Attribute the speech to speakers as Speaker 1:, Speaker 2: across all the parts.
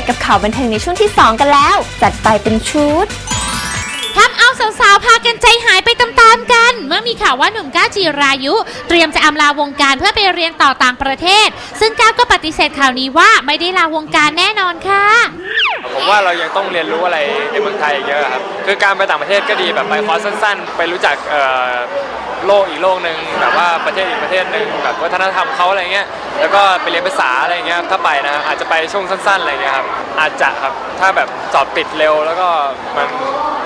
Speaker 1: กกับข่าวบันเทิงในช่วงที่ 2 กันแล้ว จัดไปเป็นชุด
Speaker 2: ทำเอาสาวๆ พากันใจหายไปตามๆกัน เมื่อมีข่าวว่าหนุ่มก้าวจีรายุ เตรียมจะอำลาวงการเพื่อไปเรียนต่อต่างประเทศ ซึ่งก้าวก็ปฏิเสธข่าวนี้ว่าไม่ได้ลาวงการแน่นอนค่ะ
Speaker 3: ผมว่าเรายังต้องเรียนรู้อะไรในเมืองไทยอีกเยอะครับคือการไปต่างประเทศก็ดีแบบไปคอร์สสั้น ๆ ไปรู้จักโลกอีกโลกหนึ่งแบบว่าประเทศอีกประเทศหนึ่งแบบวัฒนธรรมเขาอะไรเงี้ยแล้วก็ไปเรียนภาษาอะไรเงี้ยถ้าไปนะอาจจะไปช่วงสั้นๆอะไรเงี้ยครับอาจจะครับถ้าแบบสอบปิดเร็วแล้วก็มัน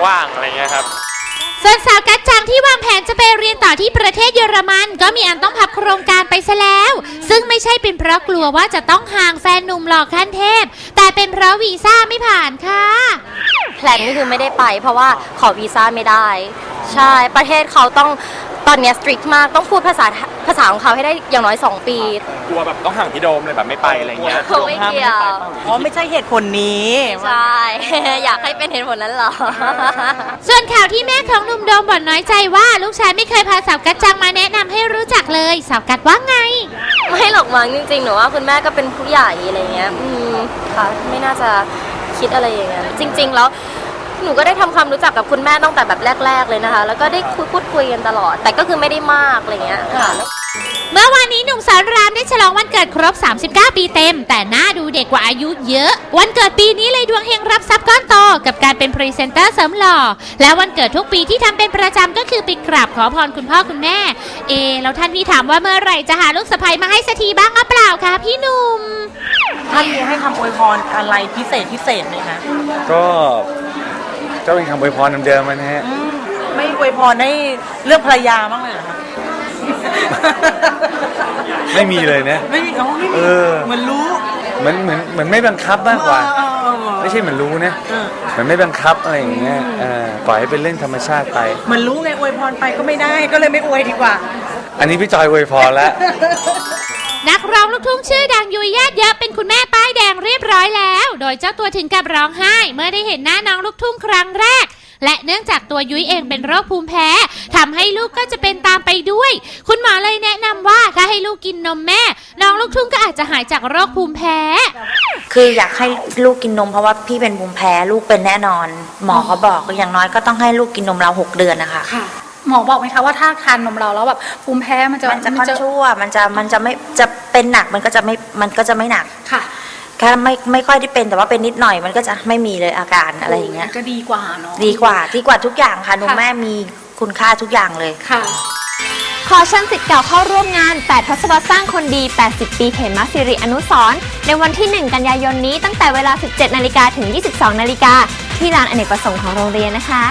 Speaker 3: ว่างอะไรเงี้ยครับ
Speaker 2: ส่วนสาวกัจจังที่วางแผนจะไปเรียนต่อที่ประเทศเยอรมัน ก็มีอันต้องพับโครงการไปซะแล้ว ซึ่งไม่ใช่เป็นเพราะกลัวว่าจะต้องห่างแฟนหนุ่มหล่อขั้นเทพ แต่เป็นเพราะวีซ่าไม่ผ่านค่ะ
Speaker 4: แพลนก็คือไม่ได้ไป เพราะว่าขอวีซ่าไม่ได้ ใช่ประเทศเขาต้องตอนเนี้สตริกมากต้องพูดภาษาภา ษาของเขาให้ได้อย่างน้อย 2 ปี
Speaker 3: กลัวแบบต้องห่างพี่โดมเลยแบบไม่ไปอะไรเงี้ย
Speaker 4: เขาไม่เกี่ยว
Speaker 5: อ๋อไม่ใช่เหตุผลนี้
Speaker 4: ใช่ อยากให้เป็นเหตุผลนั้นเหรอ
Speaker 2: ส่วนข่าวที่แม่ของหนุ่มโดมบ่นน้อยใจว่าลูกชายไม่เคยพาสาวกัจจังมาแนะนำให้รู้จักเลยสาวกัดว่าไง
Speaker 4: ไม่หรอกมั้งจริงๆหนูว่าคุณแม่ก็เป็นผู้ใหญ่อะไรเงี้ยอืมค่ะไม่น่าจะคิดอะไรอย่างเงี้ยจริง ๆ แล้วหนูก็ได้ทำความรู้จักกับคุณแม่ตั้งแต่แบบแรก ๆ เลยนะคะ แล้วก็ได้คุยพูดคุยกันตลอด แต่ก็คือไม่ได้มากอะไรเงี้ยค่ะ
Speaker 2: เมื่อวานนี้หนุ่มสอนรามได้ฉลองวันเกิดครบ 39 ปีเต็ม แต่หน้าดูเด็กกว่าอายุเยอะ วันเกิดปีนี้เลยดวงเฮงรับทรัพย์ก้อนโตกับการเป็นพรีเซนเตอร์เสริมหล่อ และวันเกิดทุกปีที่ทำเป็นประจำก็คือไปกราบขอพรคุณพ่อคุณแม่ เอะแล้วท่านพี่ถามว่าเมื่อไหร่จะหาลูกสะใภ้มาให้สักทีบ้างหรือเปล่าคะพี่หนุ่ม
Speaker 5: ท่านมีให้คำอวยพรอะไรพิเศษพิเศษไหมคะ
Speaker 6: ก็ก็เป็นคำอวยพรเดิมๆนะฮะ
Speaker 5: อืมไม่อวยพรให้เรื่องภรรยาบ้างเลยเหรอคะ
Speaker 6: ไม่มีเลยนะ
Speaker 5: ไม่มีเขาไม่มี
Speaker 6: เออ
Speaker 5: เหมือนรู้
Speaker 6: เหมือนเหมือนเหมือนไม่บังคับมากกว่า
Speaker 5: เออเออเออ
Speaker 6: ไม่ใช่เหมือนรู้นะ
Speaker 5: เออ
Speaker 6: เหมือนไม่บังคับอะไรอย่างเงี้ยเออปล่อยให้เป็นเรื่องธรรมชาติไป
Speaker 5: เหมือนรู้ไงอวยพรไปก็ไม่ได้ก็เลยไม่อวยดีกว่า
Speaker 6: อันนี้พี่จอยอวยพรแล้ว
Speaker 2: นักร้องลูกทุ่งชื่อดังยุยญาติเยอะเป็นคุณแม่ป้ายแดงเรียบร้อยแล้ว โดยเจ้าตัวถึงกับร้องไห้ เมื่อได้เห็นหน้าน้องลูกทุ่งครั้งแรก และเนื่องจากตัวยุ้ยเองเป็นโรคภูมิแพ้ ทำให้ลูกก็จะเป็นตามไปด้วย คุณหมอเลยแนะนำว่าถ้าให้ลูกกินนมแม่ น้องลูกทุ่งก็อาจจะหายจากโรคภูมิแพ้
Speaker 7: คืออยากให้ลูกกินนมเพราะว่าพี่เป็นภูมิแพ้ลูกเป็นแน่นอน หมอเขาบอกอย่างน้อยก็ต้องให้ลูกกินนมเราหกเดือนนะคะ
Speaker 8: ค่ะหมอบอกไหมคะว่าถ้าทานนมเราแล้วแบบภูมิแพ้มันจะ
Speaker 7: มันจะค่อนชั่ว มันจะมันจะไม่จะเป็นหนักมันก็จะไม่มันก็จะไม่หนัก
Speaker 8: ค่ะ
Speaker 7: แค่ไม่ไม่ค่อยได้เป็นแต่ว่าเป็นนิดหน่อยมันก็จะไม่มีเลยอาการอะไรอย่างเงี้ย
Speaker 8: ก็ดีกว่าเนาะ
Speaker 7: ดีกว่าดีกว่าทุกอย่างค่ะนม
Speaker 8: ค่ะ
Speaker 7: แม่มี คุณค่าทุกอย่างเลย
Speaker 8: ค่ะ
Speaker 1: ขอเชิญสิทธิ์เก่าเข้าร่วมงาน 8 ทศวรรษสร้างคนดี 80 ปีเขมสิริอนุสรณ์ในวันที่ 1 กันยายนนี้ตั้งแต่เวลา 17 นาฬิกาถึง 22 นาฬิกาที่ลานอเนกประสงค์ของโรงเรียนนะคะ